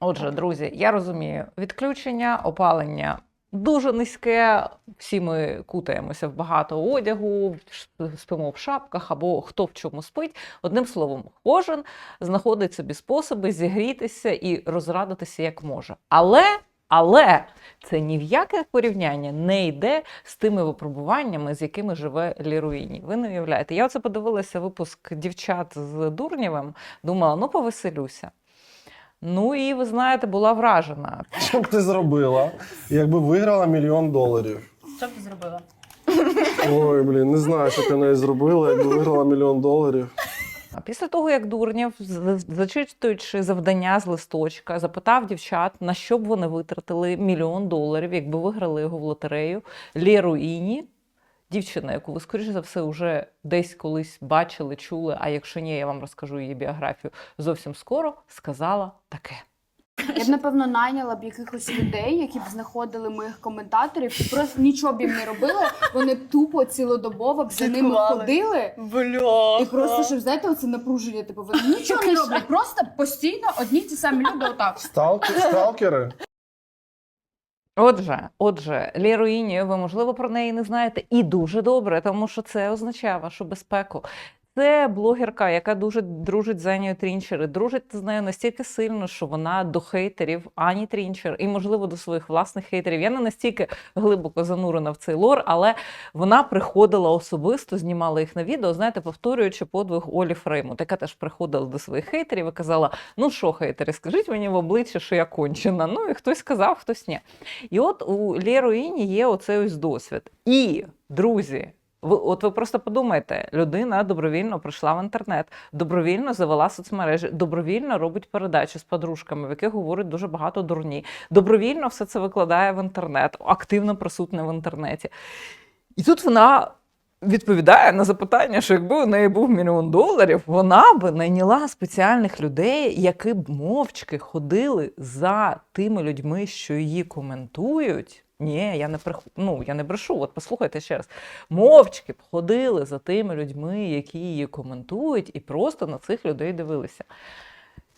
Отже, друзі, я розумію, відключення, опалення дуже низьке. Всі ми кутаємося в багато одягу, спимо в шапках або хто в чому спить. Одним словом, кожен знаходить собі способи зігрітися і розрадитися як може. Але. Але це ні в яке порівняння не йде з тими випробуваннями, з якими живе Ліруїні. Ви не уявляєте. Я оце подивилася випуск дівчат з Дурнєвим, думала, ну повеселюся. Ну і ви знаєте, була вражена. Що б ти зробила, якби виграла мільйон доларів? Що б ти зробила? Ой, блін, не знаю, що б я неї зробила, якби виграла мільйон доларів. А Після того, як Дурнєв, зачитуючи завдання з листочка, запитав дівчат, на що б вони витратили мільйон доларів, якби виграли його в лотерею Лєру Іні, дівчина, яку ви, скоріше за все, вже десь колись бачили, чули, а якщо ні, я вам розкажу її біографію зовсім скоро, сказала таке. Я б напевно найняла б якихось людей, які б знаходили моїх коментаторів, і просто нічого б їм не робили. Вони б тупо цілодобово б за ними Слідкували. ходили. Бля. І просто щоб знаєте, оце напруження, типу, вони нічого не роблять, просто постійно одні ті самі люди отак. Сталки, сталкери? Отже, отже, Лі ви можливо про неї не знаєте, і дуже добре, тому що це означає вашу безпеку. Це блогерка, яка дуже дружить з Анею Трінчер, і дружить з нею настільки сильно, що вона до хейтерів Ані Трінчер і, можливо, до своїх власних хейтерів. Я не настільки глибоко занурена в цей лор, але вона приходила особисто, знімала їх на відео, знаєте, повторюючи подвиг Олі Фреймут, яка теж приходила до своїх хейтерів і казала: Ну що, хейтери, скажіть мені в обличчя, що я кончена. Ну і хтось сказав, хтось ні. І от у Лєруїні є оцей ось досвід. І, друзі, ви, от ви просто подумайте, людина добровільно прийшла в інтернет, добровільно завела соцмережі, добровільно робить передачі з подружками, в яких говорить дуже багато дурні, добровільно все це викладає в інтернет, активно присутня в інтернеті. І тут вона відповідає на запитання, що якби у неї був мільйон доларів, вона б найняла спеціальних людей, які б мовчки ходили за тими людьми, що її коментують. Ні, я не прих... ну, я не брешу. От послухайте ще раз. Мовчки ходили за тими людьми, які її коментують, і просто на цих людей дивилися.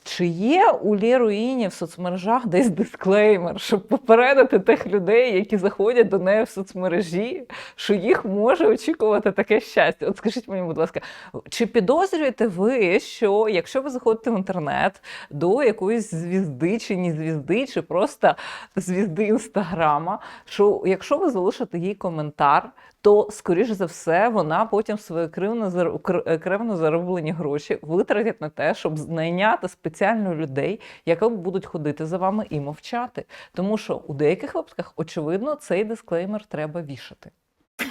Чи є у Лєруїні в соцмережах десь дисклеймер, щоб попередити тих людей, які заходять до неї в соцмережі, що їх може очікувати таке щастя? От скажіть мені, будь ласка, чи підозрюєте ви, що якщо ви заходите в інтернет до якоїсь звізди чи ні звізди, чи просто звізди інстаграма, що якщо ви залишите їй коментар, то скоріш за все вона потім свої кривно е, зароблені гроші витратять на те, щоб знайняти спеціально людей, які будуть ходити за вами і мовчати. Тому що у деяких випадках, очевидно, цей дисклеймер треба вішати.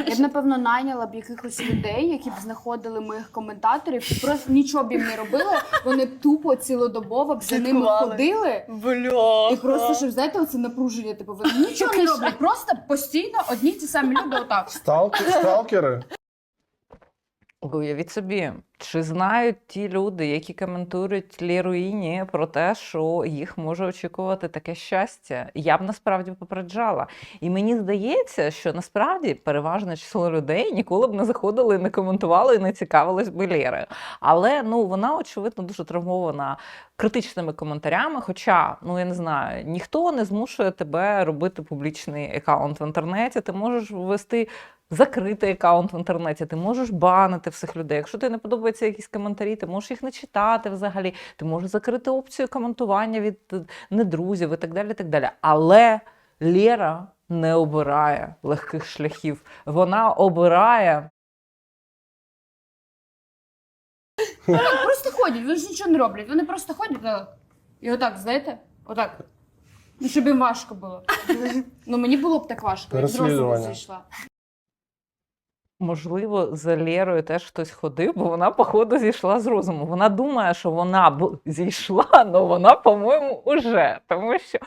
Я б напевно найняла б якихось людей, які б знаходили моїх коментаторів, просто нічого б їм не робили. Вони тупо цілодобово б за ними Слідкували. ходили. Бля. І просто щоб знаєте, оце напруження, типу, вони нічого не роблять, просто постійно одні ті самі люди отак. Сталки, сталкери? Уявіть собі, чи знають ті люди, які коментують Лєруїні про те, що їх може очікувати таке щастя? Я б насправді попереджала. І мені здається, що насправді переважне число людей ніколи б не заходили, не коментували і не цікавились би Лєрою. Але ну вона очевидно дуже травмована критичними коментарями. Хоча, ну я не знаю, ніхто не змушує тебе робити публічний аккаунт в інтернеті. Ти можеш ввести закритий аккаунт в інтернеті, ти можеш банити всіх людей. Якщо тобі не подобаються якісь коментарі, ти можеш їх не читати взагалі. Ти можеш закрити опцію коментування від е, недрузів і так далі. І так далі. Але Лєра не обирає легких шляхів. Вона обирає Так, просто ходять, вони ж нічого не роблять. Вони просто ходять так. І отак, знаєте? Отак. Ну, щоб їм важко було. Ну мені було б так важко, як з розуму Переслідування. зійшла. Можливо, за Лєрою теж хтось ходив, бо вона, походу, зійшла з розуму. Вона думає, що вона б зійшла, але вона, по-моєму, уже. Тому що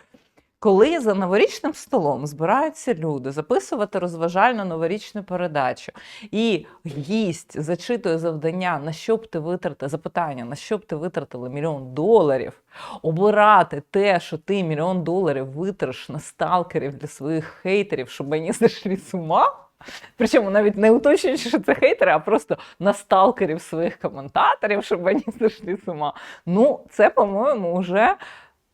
коли за новорічним столом збираються люди записувати розважальну новорічну передачу, і гість зачитує завдання, на що б ти витратив запитання, на що б ти витратила мільйон доларів, обирати те, що ти мільйон доларів витраш на сталкерів для своїх хейтерів, щоб вони зайшли з ума. Причому навіть не уточнюючи, що це хейтери, а просто на сталкерів своїх коментаторів, щоб вони зайшли з ума. Ну, це, по-моєму, вже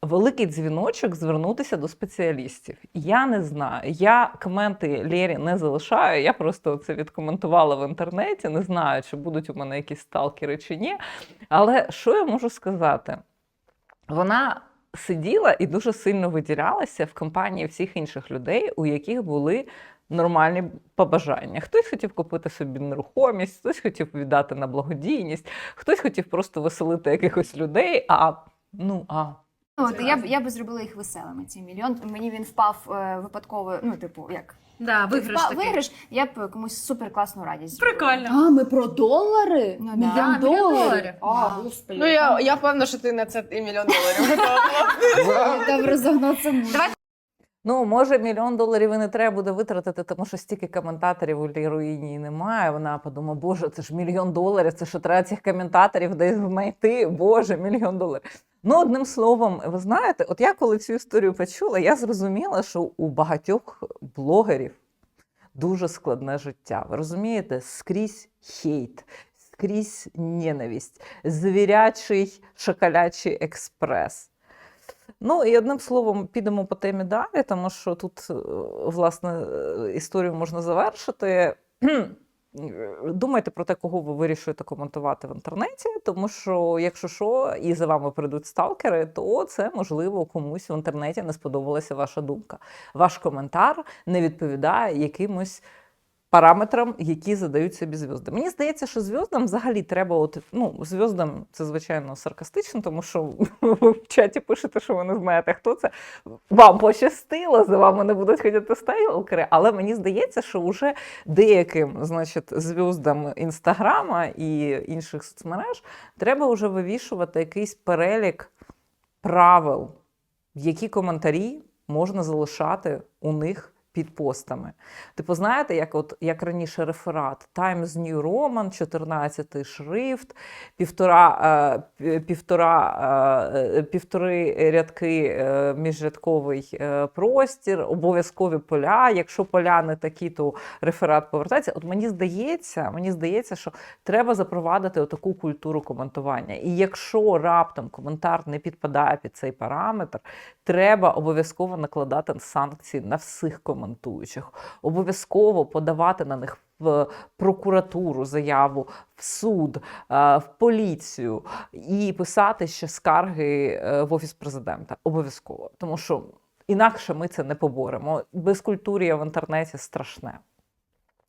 великий дзвіночок звернутися до спеціалістів. Я не знаю. Я коменти Лєрі не залишаю. Я просто це відкоментувала в інтернеті. Не знаю, чи будуть у мене якісь сталкери чи ні. Але що я можу сказати? Вона сиділа і дуже сильно виділялася в компанії всіх інших людей, у яких були нормальні побажання. Хтось хотів купити собі нерухомість, хтось хотів віддати на благодійність, хтось хотів просто веселити якихось людей. А ну а От я б я би зробила їх веселими. Ці мільйон. Мені він впав е, випадково. Ну, типу, як Да, виграш впав, такий. виграш, я б комусь супер класну радість. Прикольно. А, ми про долари? Ну, да. Мільйон Да, мільйон доларів. доларів. О, Да. господи. Ну я, я певна, що ти на це і мільйон доларів готова. Добре, загнався. можна. Ну, може, мільйон доларів і не треба буде витратити, тому що стільки коментаторів у Ліруїні немає. Вона подумає, боже, це ж мільйон доларів, це що треба цих коментаторів десь знайти. Боже, мільйон доларів. Ну, одним словом, ви знаєте, от я коли цю історію почула, я зрозуміла, що у багатьох блогерів дуже складне життя. Ви розумієте, скрізь хейт. Скрізь ненависть, звірячий шоколячий експрес. Ну і одним словом, підемо по темі далі, тому що тут, е, власне, е, історію можна завершити. Думайте про те, кого ви вирішуєте коментувати в інтернеті, тому що, якщо що, і за вами прийдуть сталкери, то це можливо комусь в інтернеті не сподобалася ваша думка. Ваш коментар не відповідає якимось параметрам, які задають собі зв'язки. Мені здається, що зв'яздам взагалі треба, от, ну, зв'яздам це звичайно саркастично, тому що ви в чаті пишете, що ви не знаєте, хто це. Вам пощастило, за вами не будуть ходити стайлкери, але мені здається, що вже деяким, значить, зв'яздам інстаграма і інших соцмереж треба вже вивішувати якийсь перелік правил, які коментарі можна залишати у них під постами. Типу, знаєте, як от як раніше реферат Times New Roman, 14 шрифт, півтора, е, півтора, е, півтори рядки е, міжрядковий е, простір, обов'язкові поля. Якщо поля не такі, то реферат повертається. От мені здається, мені здається, що треба запровадити таку культуру коментування. І якщо раптом коментар не підпадає під цей параметр, треба обов'язково накладати санкції на всіх коментуючих, обов'язково подавати на них в прокуратуру заяву, в суд, е, в поліцію і писати ще скарги е, в офіс президента. Обов'язково, тому що інакше ми це не поборемо. Безкультур'я в інтернеті страшне.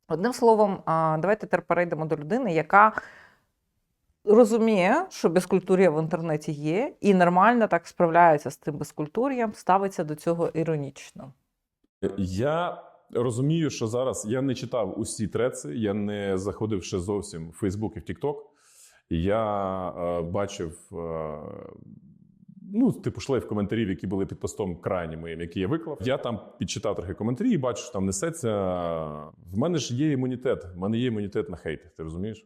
Одним словом, давайте тепер перейдемо до людини, яка розуміє, що безкультур'я в інтернеті є, і нормально так справляється з тим безкультур'ям, ставиться до цього іронічно. Я розумію, що зараз я не читав усі треци, я не заходив ще зовсім в Фейсбук і в Тікток. Я е, бачив, е, ну, типу, шлейф коментарів, які були під постом крайні моїм, які я виклав. Я там підчитав трохи коментарі і бачу, що там несеться. В мене ж є імунітет. В мене є імунітет на хейт. Ти розумієш?